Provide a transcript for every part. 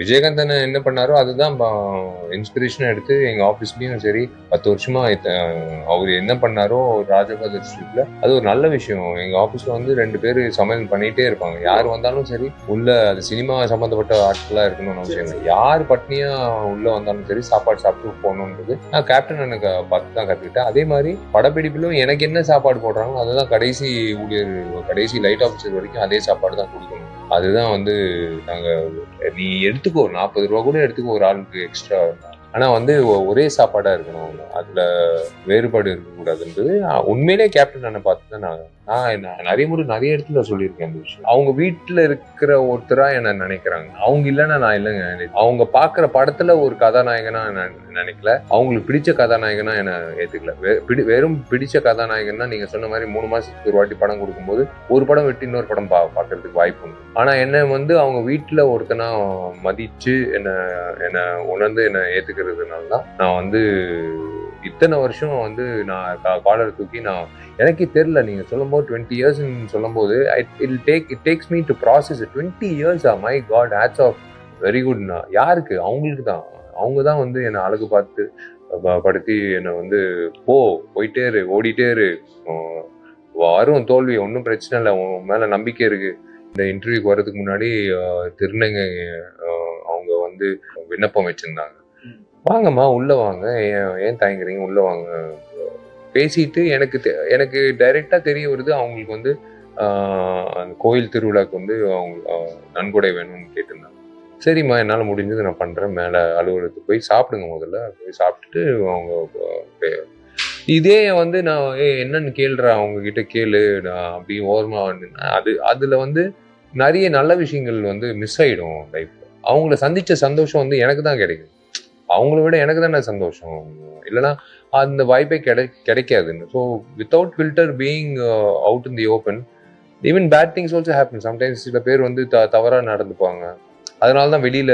விஜயகாந்த் அண்ணன் என்ன பண்ணாரோ அதுதான் இன்ஸ்பிரேஷன் எடுத்து எங்க ஆஃபீஸ்லயும் சரி பத்து வருஷமா அவர் என்ன பண்ணாரோ ராஜபாதர் ஸ்ட்ரீட்ல அது ஒரு நல்ல விஷயம். எங்க ஆஃபீஸ்ல வந்து ரெண்டு பேர் சமையல் பண்ணிட்டே இருப்பாங்க. யார் வந்தாலும் சரி உள்ள அது சினிமா சம்பந்தப்பட்ட ஆட்களா இருக்கணும்னு அவசியம் இல்லை. யார் பட்னியா உள்ள வந்தாலும் சரி சாப்பாடு சாப்பிட்டு போகணுன்றது நான் கேப்டன் எனக்கு பார்த்து தான் கத்துக்கிட்டேன். அதே மாதிரி படப்பிடிப்பிலும் எனக்கு என்ன சாப்பாடு போடுறாங்களோ அதுதான் கடைசி ஊழியர் கடைசி லைட் ஆஃபீஸர் வரைக்கும் அதே சாப்பாடு தான் கொடுக்கணும். அதுதான் வந்து நாங்கள் நீ எடுத்துக்கோ நாற்பது ரூபா கூட எடுத்துக்கோ ஒரு ஆளுக்கு எக்ஸ்ட்ரா ஆனால் வந்து ஒரே சாப்பாடாக இருக்கணும் அதில் வேறுபாடு இருக்கக்கூடாதுன்றது உண்மையிலே கேப்டன் அண்ணன் பார்த்து தான் நான் நான் நிறைய முறை நிறைய இடத்துல சொல்லியிருக்கேன் அந்த விஷயம். அவங்க வீட்டில் இருக்கிற ஒருத்தராக என்ன நினைக்கிறாங்க. அவங்க இல்லைன்னா நான் இல்லைங்க. அவங்க பார்க்குற படத்தில் ஒரு கதாநாயகனா நினைக்கல. அவங்களுக்கு பிடிச்ச கதாநாயகனா என்ன ஏற்றுக்கல வெ- பிடி- வெறும் பிடிச்ச கதாநாயகன்னா நீங்கள் சொன்ன மாதிரி மூணு மாதத்துக்கு ஒரு வாட்டி படம் கொடுக்கும்போது ஒரு படம் விட்டு இன்னொரு படம் பா பார்க்கறதுக்கு வாய்ப்பு உண்டு. ஆனால் என்ன வந்து அவங்க வீட்டில் ஒருத்தனா மதித்து என்னை என்னை உணர்ந்து என்னை ஏற்றுக்க இருக்கிறதுனால தான் நான் வந்து இத்தனை வருஷம் வந்து நான் காலர் தூக்கி நான் எனக்கே தெரில நீங்கள் சொல்லும்போது டுவெண்ட்டி இயர்ஸ்ன்னு சொல்லும்போது it take it takes me to process twenty years ah my god hats off very குட்னா யாருக்கு? அவங்களுக்கு தான். அவங்க தான் வந்து என்னை அழகு பார்த்து படுத்தி என்னை வந்து போ போயிட்டே இரு ஓடிட்டே இரு. வரும் தோல்வி ஒன்றும் பிரச்சனை இல்லை. உன் மேலே நம்பிக்கை இருக்கு. இந்த இன்டர்வியூக்கு வரதுக்கு முன்னாடி திருநங்கை அவங்க வந்து விண்ணப்பம் வச்சுருந்தாங்க. வாங்கம்மா உள்ளே வாங்க. ஏன் ஏன் தயங்குறீங்க? உள்ளே வாங்க. பேசிட்டு எனக்கு தெ- எனக்கு டைரெக்டாக தெரிய வருது அவங்களுக்கு வந்து அந்த கோயில் திருவிழாக்கு வந்து அவங்க நன்கொடை வேணும்னு கேட்டிருந்தாங்க. சரிம்மா என்னால் முடிஞ்சது நான் பண்ணுறேன் மேலே அலுவலகத்துக்கு போய் சாப்பிடுங்க முதல்ல. போய் சாப்பிட்டுட்டு அவங்க இதே வந்து நான் ஏ என்னன்னு கேள்றா அவங்க கிட்ட கேளு. நான் அப்படி ஓரமாக வந்து அது அதில் வந்து நிறைய நல்ல விஷயங்கள் வந்து மிஸ் ஆகிடும் லைஃப்பில் அவங்கள சந்தித்த சந்தோஷம் வந்து எனக்கு தான் கிடைக்கும் அவங்கள விட எனக்கு தானே சந்தோஷம். இல்லைன்னா அந்த வாய்ப்பே கிடை கிடைக்காதுன்னு. So without filter being out in the open even bad things also happen sometimes சில பேர் வந்து த தவறாக நடந்துப்பாங்க. அதனால தான் வெளியில்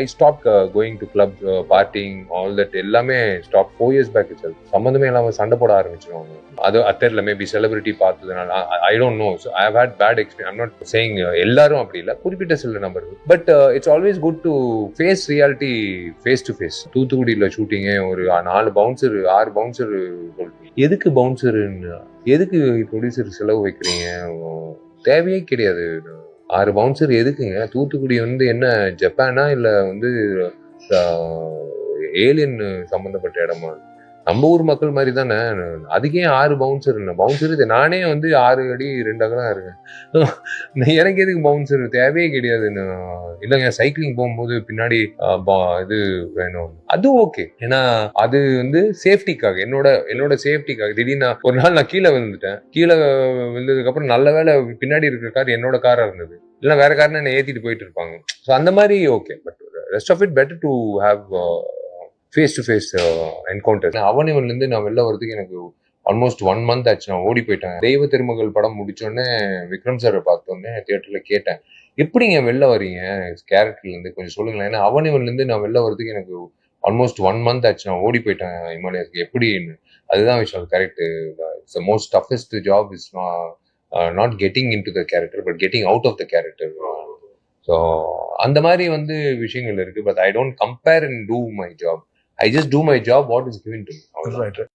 I stop going to club partying all that எல்லாமே stop four years back it's சம்மந்தமே இல்லாமல் சண்டை போட ஆரம்பிச்சிருவாங்க. அது அத்தரில் மேபி செலிபிரிட்டி பார்த்ததுனால I don't know so I had bad experience I'm not saying எல்லாரும் அப்படி இல்லை. குறிப்பிட்ட சில number but it's always good to face reality face to face தூத்துக்குடியில் ஷூட்டிங்கே ஒரு நாலு பவுன்சர் ஆறு பவுன்சர் எதுக்கு பவுன்சருன்னு எதுக்கு ப்ரொடியூசர் செலவு வைக்கிறீங்க? தேவையே கிடையாது. ஆறு பவுன்சர் எதுக்குங்க? தூத்துக்குடி வந்து என்ன ஜப்பானா இல்லை வந்து ஏலியன் சம்மந்தப்பட்ட இடமா? நம்ம ஊர் மக்கள் மாதிரி தானே? அதுக்கே ஆறு பவுன்சர் இல்லை பவுன்சர் இது நானே வந்து ஆறு அடி ரெண்டு அகலாம் இருக்கேன் எனக்கு எதுக்கு பவுன்சர் தேவையே கிடையாது. நான் இல்லைங்க சைக்கிளிங் போகும்போது பின்னாடி பா- இது வேணும். அது ஓகே ஏன்னா அது வந்து சேஃப்டிக்காக என்னோட என்னோட சேஃப்டிக்காக திடீர்னு ஒரு நாள் நான் கீழே விழுந்துட்டேன். கீழே விழுந்ததுக்கு அப்புறம் நல்ல வேளை பின்னாடி இருக்கிற கார் என்னோட காரா இருந்தது. இல்லைன்னா வேற காரணம் என்ன ஏத்திட்டு போயிட்டு இருப்பாங்க. ஸோ அந்த மாதிரி okay but rest of it better to have face to face encounter அவனிவன்லேருந்து நான் வெளில வரதுக்கு எனக்கு ஆல்மோஸ்ட் ஒன் மந்த் ஆச்சு. நான் ஓடி போயிட்டேன். தெய்வ திருமகள் படம் முடிச்சோடனே விக்ரம் சாரை பார்த்தோன்னே தியேட்டரில் கேட்டேன். எப்படிங்க வெளில வரீங்க கேரக்டர்லேருந்து கொஞ்சம் சொல்லுங்களேன். ஏன்னா அவன் இவன்லேருந்து நான் வெளில வரதுக்கு எனக்கு ஆல்மோஸ்ட் ஒன் மந்த் ஆச்சு. நான் ஓடி போயிட்டேன் இமாலயத்துக்கு எப்படின்னு? அதுதான் விஷயம். Correct it's most toughest job is not getting into the character but getting out of the character so அந்த மாதிரி வந்து விஷயங்கள் இருக்குது but I don't compare and do my job I just do my job, what is given to me. Right, right.